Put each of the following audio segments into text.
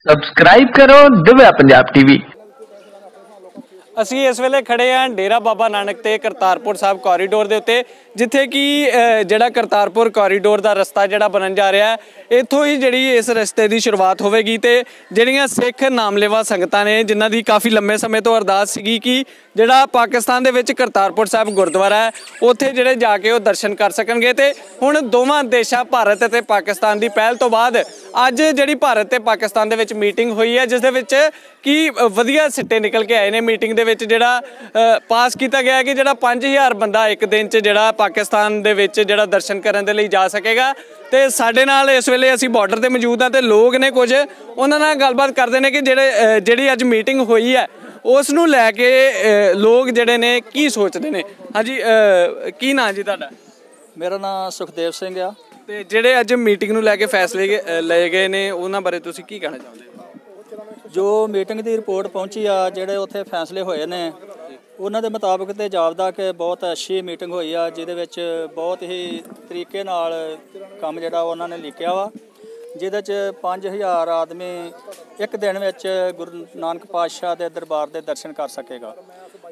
Subscribe ਕਰੋ Divya Punjab TV ਅਸੀਂ ਇਸ ਵੇਲੇ ਖੜੇ ਆਂ ਡੇਰਾ ਬਾਬਾ ਨਾਨਕ ਤੇ ਕਰਤਾਰਪੁਰ ਸਾਹਿਬ ਕੋਰੀਡੋਰ ਦੇ ਉੱਤੇ, ਜਿੱਥੇ ਕਿ ਜਿਹੜਾ ਕਰਤਾਰਪੁਰ ਕੋਰੀਡੋਰ ਦਾ ਰਸਤਾ ਜਿਹੜਾ ਬਣਨ ਜਾ ਰਿਹਾ ਹੈ, ਇੱਥੋਂ ਹੀ ਜਿਹੜੀ ਇਸ ਰਸਤੇ ਦੀ ਸ਼ੁਰੂਆਤ ਹੋਵੇਗੀ ਤੇ ਜਿਹੜੀਆਂ ਸਿੱਖ ਨਾਮਲੇਵਾ ਸੰਗਤਾਂ ਨੇ, ਜਿਨ੍ਹਾਂ ਦੀ ਕਾਫੀ ਲੰਮੇ ਸਮੇਂ ਤੋਂ ਅਰਦਾਸ ਸੀਗੀ ਕਿ ਜਿਹੜਾ ਪਾਕਿਸਤਾਨ ਦੇ ਵਿੱਚ ਕਰਤਾਰਪੁਰ ਸਾਹਿਬ ਗੁਰਦੁਆਰਾ ਹੈ, ਉੱਥੇ ਜਿਹੜੇ ਜਾ ਕੇ ਉਹ ਦਰਸ਼ਨ ਕਰ ਸਕਣਗੇ ਤੇ ਹੁਣ ਦੋਵਾਂ ਦੇਸ਼ਾਂ, ਭਾਰਤ ਅਤੇ ਪਾਕਿਸਤਾਨ ਦੀ ਪਹਿਲ ਤੋਂ ਬਾਅਦ ਅੱਜ ਜਿਹੜੀ ਭਾਰਤ ਤੇ ਪਾਕਿਸਤਾਨ ਦੇ ਵਿੱਚ ਮੀਟਿੰਗ ਹੋਈ ਹੈ, ਜਿਸ ਦੇ ਵਿੱਚ ਕੀ ਵਧੀਆ ਸਿੱਟੇ ਨਿਕਲ ਕੇ ਆਏ ਨੇ ਮੀਟਿੰਗ ਦੇ ਵਿੱਚ ਜਿਹੜਾ ਪਾਸ ਕੀਤਾ ਗਿਆ ਕਿ ਜਿਹੜਾ 5000 ਬੰਦਾ ਇੱਕ ਦਿਨ 'ਚ ਜਿਹੜਾ ਪਾਕਿਸਤਾਨ ਦੇ ਵਿੱਚ ਜਿਹੜਾ ਦਰਸ਼ਨ ਕਰਨ ਦੇ ਲਈ ਜਾ ਸਕੇਗਾ। ਤੇ ਸਾਡੇ ਨਾਲ ਇਸ ਵੇਲੇ ਅਸੀਂ ਬਾਰਡਰ ਤੇ ਮੌਜੂਦ ਹਾਂ ਤੇ ਲੋਕ ਨੇ ਕੁਝ ਉਹਨਾਂ ਨਾਲ ਗੱਲਬਾਤ ਕਰਦੇ ਨੇ ਕਿ ਜਿਹੜੇ ਜਿਹੜੀ ਅੱਜ ਮੀਟਿੰਗ ਹੋਈ ਹੈ ਉਸ ਨੂੰ ਲੈ ਕੇ ਲੋਕ ਜਿਹੜੇ ਨੇ ਕੀ ਸੋਚਦੇ ਨੇ? ਹਾਂਜੀ ਕੀ ਨਾਂ ਜੀ ਤੁਹਾਡਾ? ਮੇਰਾ ਨਾਮ ਸੁਖਦੇਵ ਸਿੰਘ ਆ। ਤੇ ਜਿਹੜੇ ਅੱਜ ਮੀਟਿੰਗ ਨੂੰ ਲੈ ਕੇ ਫੈਸਲੇ ਲਏ ਗਏ ਨੇ ਉਹਨਾਂ ਬਾਰੇ ਤੁਸੀਂ ਕੀ ਕਹਿਣਾ ਚਾਹੁੰਦੇ ਹੋ? ਜੋ ਮੀਟਿੰਗ ਦੀ ਰਿਪੋਰਟ ਪਹੁੰਚੀ ਆ, ਜਿਹੜੇ ਉੱਥੇ ਫੈਸਲੇ ਹੋਏ ਨੇ, ਉਹਨਾਂ ਦੇ ਮੁਤਾਬਕ ਤੇ ਜਾਪਦਾ ਕਿ ਬਹੁਤ ਅੱਛੀ ਮੀਟਿੰਗ ਹੋਈ ਆ, ਜਿਹਦੇ ਵਿੱਚ ਬਹੁਤ ਹੀ ਤਰੀਕੇ ਨਾਲ ਕੰਮ ਜਿਹੜਾ ਉਹਨਾਂ ਨੇ ਲਿਖਿਆ ਵਾ, ਜਿਹਦੇ ਚ 5000 ਆਦਮੀ ਇੱਕ ਦਿਨ ਵਿੱਚ ਗੁਰੂ ਨਾਨਕ ਪਾਤਸ਼ਾਹ ਦੇ ਦਰਬਾਰ ਦੇ ਦਰਸ਼ਨ ਕਰ ਸਕੇਗਾ।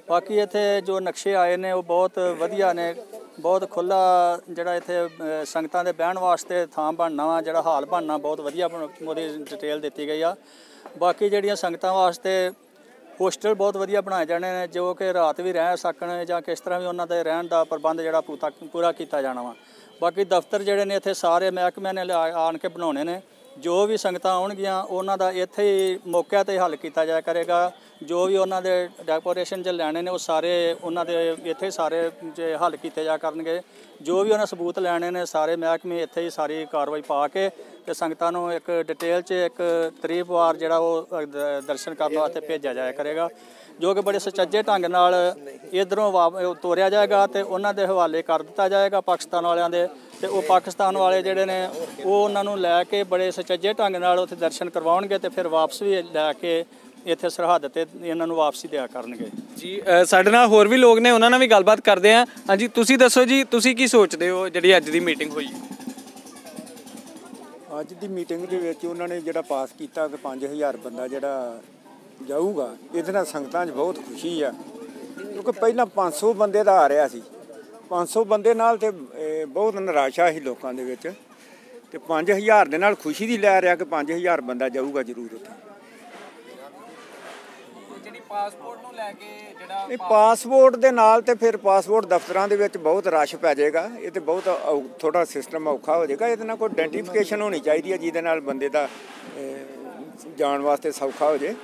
ਬਾਕੀ ਇੱਥੇ ਜੋ ਨਕਸ਼ੇ ਆਏ ਨੇ, ਉਹ ਬਹੁਤ ਵਧੀਆ ਨੇ ਬਹੁਤ ਖੁੱਲਾ ਜਿਹੜਾ ਇੱਥੇ ਸੰਗਤਾਂ ਦੇ ਬਹਿਣ ਵਾਸਤੇ ਥਾਂ ਬਣਨਾ ਵਾ, ਜਿਹੜਾ ਹਾਲ ਬਣਨਾ ਬਹੁਤ ਵਧੀਆ ਬਣ- ਉਹਦੀ ਡਿਟੇਲ ਦਿੱਤੀ ਗਈ ਆ। ਬਾਕੀ ਜਿਹੜੀਆਂ ਸੰਗਤਾਂ ਵਾਸਤੇ ਹੋਸਟਲ ਬਹੁਤ ਵਧੀਆ ਬਣਾਏ ਜਾਣੇ ਨੇ, ਜੋ ਕਿ ਰਾਤ ਵੀ ਰਹਿ ਸਕਣ ਜਾਂ ਕਿਸ ਤਰ੍ਹਾਂ ਵੀ ਉਹਨਾਂ ਦੇ ਰਹਿਣ ਦਾ ਪ੍ਰਬੰਧ ਜਿਹੜਾ ਪੂਤਾ- ਪੂਰਾ ਕੀਤਾ ਜਾਣਾ ਵਾ। ਬਾਕੀ ਦਫ਼ਤਰ ਜਿਹੜੇ ਨੇ ਇੱਥੇ ਸਾਰੇ ਮਹਿਕਮਿਆਂ ਨੇ ਲਿਆ- ਆਣ ਕੇ ਬਣਾਉਣੇ ਨੇ। ਜੋ ਵੀ ਸੰਗਤਾਂ ਆਉਣਗੀਆਂ ਉਹਨਾਂ ਦਾ ਇੱਥੇ ਹੀ ਮੌਕਿਆਂ ਤੇ ਹੱਲ ਕੀਤਾ ਜਾਇਆ ਕਰੇਗਾ। ਜੋ ਵੀ ਉਹਨਾਂ ਦੇ ਡੈਕੋਰੇਸ਼ਨ ਚ ਲੈਣੇ ਨੇ ਉਹ ਸਾਰੇ ਉਹਨਾਂ ਦੇ ਇੱਥੇ ਸਾਰੇ ਜੇ ਹੱਲ ਕੀਤੇ ਜਾ ਕਰਨਗੇ। ਜੋ ਵੀ ਉਹਨਾਂ ਸਬੂਤ ਲੈਣੇ ਨੇ ਸਾਰੇ ਮਹਿਕਮੇ ਇੱਥੇ ਹੀ ਸਾਰੀ ਕਾਰਵਾਈ ਪਾ ਕੇ ਤੇ ਸੰਗਤਾਂ ਨੂੰ ਇੱਕ ਡਿਟੇਲ 'ਚ ਇੱਕ ਤਰੀਫਵਾਰ ਜਿਹੜਾ ਉਹ ਦਰਸ਼ਨ ਕਰਨ ਵਾਸਤੇ ਭੇਜਿਆ ਜਾਇਆ ਕਰੇਗਾ। ਜੋ ਕਿ ਬੜੇ ਸੁਚੱਜੇ ਢੰਗ ਨਾਲ ਇਧਰੋਂ ਤੋਰਿਆ ਜਾਏਗਾ ਤੇ ਉਹਨਾਂ ਦੇ ਹਵਾਲੇ ਕਰ ਦਿੱਤਾ ਜਾਏਗਾ ਪਾਕਿਸਤਾਨ ਵਾਲਿਆਂ ਦੇ। ਤੇ ਉਹ ਪਾਕਿਸਤਾਨ ਵਾਲੇ ਜਿਹੜੇ ਨੇ ਉਹ ਉਹਨਾਂ ਨੂੰ ਲੈ ਕੇ ਬੜੇ ਸੁਚੱਜੇ ਢੰਗ ਨਾਲ ਉੱਥੇ ਦਰਸ਼ਨ ਕਰਵਾਉਣਗੇ ਤੇ ਫਿਰ ਵਾਪਸ ਵੀ ਲੈ ਕੇ ਇੱਥੇ ਸਰਹੱਦ ਤੇ ਇਹਨਾਂ ਨੂੰ ਵਾਪਸੀ ਦਿਆ ਕਰਨਗੇ। ਜੀ ਸਾਡੇ ਨਾਲ ਹੋਰ ਵੀ ਲੋਕ ਨੇ ਉਹਨਾਂ ਨਾਲ ਵੀ ਗੱਲਬਾਤ ਕਰਦੇ ਆ ਹਾਂਜੀ ਤੁਸੀਂ ਦੱਸੋ ਜੀ ਤੁਸੀਂ ਕੀ ਸੋਚਦੇ ਹੋ ਜਿਹੜੀ ਅੱਜ ਦੀ ਮੀਟਿੰਗ ਹੋਈ? ਅੱਜ ਦੀ ਮੀਟਿੰਗ ਦੇ ਵਿੱਚ ਉਹਨਾਂ ਨੇ ਜਿਹੜਾ ਪਾਸ ਕੀਤਾ ਕਿ 5000 ਬੰਦਾ ਜਿਹੜਾ ਜਾਊਗਾ ਇਹਦੇ ਨਾਲ ਸੰਗਤਾਂ 'ਚ ਬਹੁਤ ਖੁਸ਼ੀ ਆ। ਕਿਉਂਕਿ ਪਹਿਲਾਂ 500 ਬੰਦੇ ਦਾ ਆ ਰਿਹਾ ਸੀ। 500 ਬੰਦੇ ਨਾਲ ਤੇ ਇਹ, ਬਹੁਤ ਨਿਰਾਸ਼ਾ ਸੀ ਲੋਕਾਂ ਦੇ ਵਿੱਚ। ਤੇ 5000 ਦੇ ਨਾਲ ਖੁਸ਼ੀ ਦੀ ਲੈ ਰਿਹਾ ਕਿ 5000 ਬੰਦਾ ਜਾਊਗਾ ਜ਼ਰੂਰ ਉੱਥੇ। ਜਿਹੜੀ ਪਾਸਪੋਰਟ ਨੂੰ ਲੈ ਕੇ ਜਿਹੜਾ ਨਹੀਂ ਪਾਸਪੋਰਟ ਦੇ ਨਾਲ ਤੇ ਫਿਰ ਪਾਸਪੋਰਟ ਦਫ਼ਤਰਾਂ ਦੇ ਵਿੱਚ ਬਹੁਤ ਰਸ਼ ਪੈ ਜਾਏਗਾ। ਇਹ ਤੇ ਬਹੁਤ ਔ- ਥੋੜਾ ਸਿਸਟਮ ਔਖਾ ਹੋ ਜਾਏਗਾ। ਇਹਦੇ ਨਾਲ ਕੋਈ ਆਇਡੈਂਟੀਫਿਕੇਸ਼ਨ ਹੋਣੀ ਚਾਹੀਦੀ ਹੈ ਜਿਹਦੇ ਨਾਲ ਬੰਦੇ ਦਾ ਅਹ, ਜਾਣ ਵਾਸਤੇ ਸੌਖਾ ਹੋ ਜੇ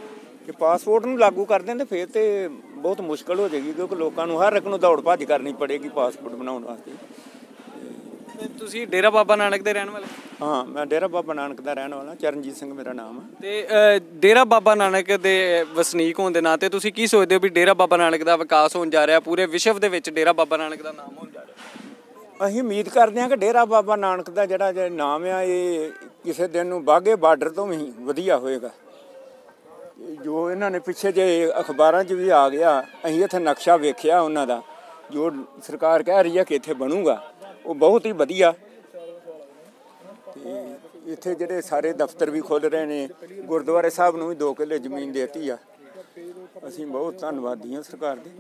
ਕਿ ਪਾਸਪੋਰਟ ਨੂੰ ਲਾਗੂ ਕਰ ਦੇਣ ਤੇ ਫਿਰ ਤੇ ਬਹੁਤ ਮੁਸ਼ਕਲ ਹੋ ਜਾਏਗੀ ਕਿਉਂਕਿ ਲੋਕਾਂ ਨੂੰ ਹਰ ਇੱਕ ਨੂੰ ਦੌੜ ਭੱਜ ਕਰਨੀ ਪੜੇਗੀ ਪਾਸਪੋਰਟ ਬਣਾਉਣ ਵਾਸਤੇ। ਤੇ ਤੁਸੀਂ ਡੇਰਾ ਬਾਬਾ ਨਾਨਕ ਦੇ ਰਹਿਣ ਵਾਲੇ? ਹਾਂ ਮੈਂ ਡੇਰਾ ਬਾਬਾ ਨਾਨਕ ਦਾ ਰਹਿਣ ਵਾਲਾ ਚਰਨਜੀਤ ਸਿੰਘ ਮੇਰਾ ਨਾਮ ਹੈ ਤੇ ਅ, ਡੇਰਾ ਬਾਬਾ ਨਾਨਕ ਦੇ ਵਸਨੀਕ ਹੋਣ ਦੇ ਨਾਤੇ ਤੁਸੀਂ ਕੀ ਸੋਚਦੇ ਹੋ ਵੀ ਡੇਰਾ ਬਾਬਾ ਨਾਨਕ ਦਾ ਵਿਕਾਸ ਹੋਣ ਜਾ ਰਿਹਾ ਪੂਰੇ ਵਿਸ਼ਵ ਦੇ ਵਿੱਚ ਡੇਰਾ ਬਾਬਾ ਨਾਨਕ ਦਾ ਨਾਮ ਹੋਣ ਜਾ ਰਿਹਾ? ਅਸੀਂ ਉਮੀਦ ਕਰਦੇ ਹਾਂ ਕਿ ਡੇਰਾ ਬਾਬਾ ਨਾਨਕ ਦਾ ਜਿਹੜਾ ਜੇ ਨਾਮ ਆ ਇਹ ਕਿਸੇ ਦਿਨ ਨੂੰ ਬਾਗੇ ਬਾਰਡਰ ਤੋਂ ਵੀ ਵਧੀਆ ਹੋਏਗਾ। ਜੋ ਇਹਨਾਂ ਨੇ ਪਿੱਛੇ ਜੇ ਅਖਬਾਰਾਂ 'ਚ ਵੀ ਆ ਗਿਆ, ਅਸੀਂ ਇੱਥੇ ਨਕਸ਼ਾ ਵੇਖਿਆ ਉਹਨਾਂ ਦਾ, ਜੋ ਸਰਕਾਰ ਕਹਿ ਰਹੀ ਹੈ ਕਿ ਇੱਥੇ ਬਣੂਗਾ, ਉਹ ਬਹੁਤ ਹੀ ਵਧੀਆ। ਤੇ ਇੱਥੇ ਜਿਹੜੇ ਸਾਰੇ ਦਫ਼ਤਰ ਵੀ ਖੁੱਲ ਰਹੇ ਨੇ, ਗੁਰਦੁਆਰੇ ਸਾਹਿਬ ਨੂੰ ਵੀ 2 ਕਿੱਲੇ ਜ਼ਮੀਨ ਦੇਤੀ ਆ। ਅਸੀਂ ਬਹੁਤ ਧੰਨਵਾਦੀ ਹਾਂ ਸਰਕਾਰ ਦੇ।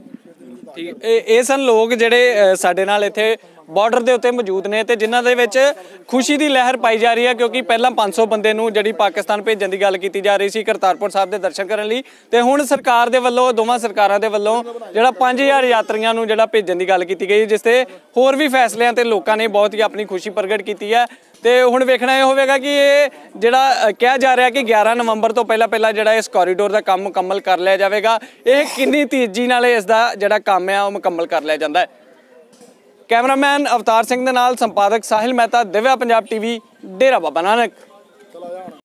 ਠੀਕ ਇਹ ਇਹ ਸਨ ਲੋਕ ਜਿਹੜੇ ਸਾਡੇ ਨਾਲ ਇੱਥੇ ਬਾਰਡਰ ਦੇ ਉੱਤੇ ਮੌਜੂਦ ਨੇ ਤੇ ਜਿਨ੍ਹਾਂ ਦੇ ਵਿੱਚ ਖੁਸ਼ੀ ਦੀ ਲਹਿਰ ਪਾਈ ਜਾ ਰਹੀ ਹੈ ਕਿਉਂਕਿ ਪਹਿਲਾਂ 500 ਬੰਦੇ ਨੂੰ ਜਿਹੜੀ ਪਾਕਿਸਤਾਨ ਭੇਜਣ ਦੀ ਗੱਲ ਕੀਤੀ ਜਾ ਰਹੀ ਸੀ ਕਰਤਾਰਪੁਰ ਸਾਹਿਬ ਦੇ ਦਰਸ਼ਨ ਕਰਨ ਲਈ ਤੇ ਹੁਣ ਸਰਕਾਰ ਦੇ ਵੱਲੋਂ, ਦੋਵਾਂ ਸਰਕਾਰਾਂ ਦੇ ਵੱਲੋਂ ਜਿਹੜਾ 5000 ਯਾਤਰੀਆਂ ਨੂੰ ਜਿਹੜਾ ਭੇਜਣ ਦੀ ਗੱਲ ਕੀਤੀ ਗਈ, ਜਿਸ ਤੇ ਹੋਰ ਵੀ ਫੈਸਲਿਆਂ ਤੇ ਲੋਕਾਂ ਨੇ ਬਹੁਤ ਹੀ ਆਪਣੀ ਖੁਸ਼ੀ ਪ੍ਰਗਟ ਕੀਤੀ ਹੈ। ਤੇ ਹੁਣ ਵੇਖਣਾ ਇਹ ਹੋਵੇਗਾ ਕਿ ਇਹ ਜਿਹੜਾ ਕਿਹਾ ਜਾ ਰਿਹਾ ਕਿ 11 ਨਵੰਬਰ ਤੋਂ ਪਹਿਲਾਂ ਪਹਿਲਾਂ ਜਿਹੜਾ ਇਸ ਕੋਰੀਡੋਰ ਦਾ ਕੰਮ ਮੁਕੰਮਲ ਕਰ ਲਿਆ ਜਾਵੇਗਾ, ਇਹ ਕਿੰਨੀ ਤੇਜ਼ੀ ਨਾਲ ਇਸ ਦਾ ਜਿਹੜਾ ਕੰਮ ਹੈ ਉਹ ਮੁਕੰਮਲ ਕਰ ਲਿਆ ਜਾਂਦਾ ਹੈ। ਕੈਮਰਾਮੈਨ ਅਵਤਾਰ ਸਿੰਘ ਦੇ ਨਾਲ ਸੰਪਾਦਕ ਸਾਹਿਲ ਮਹਿਤਾ, ਦਿਵਿਆ ਪੰਜਾਬ ਟੀਵੀ, ਡੇਰਾ ਬਾਬਾ ਨਾਨਕ।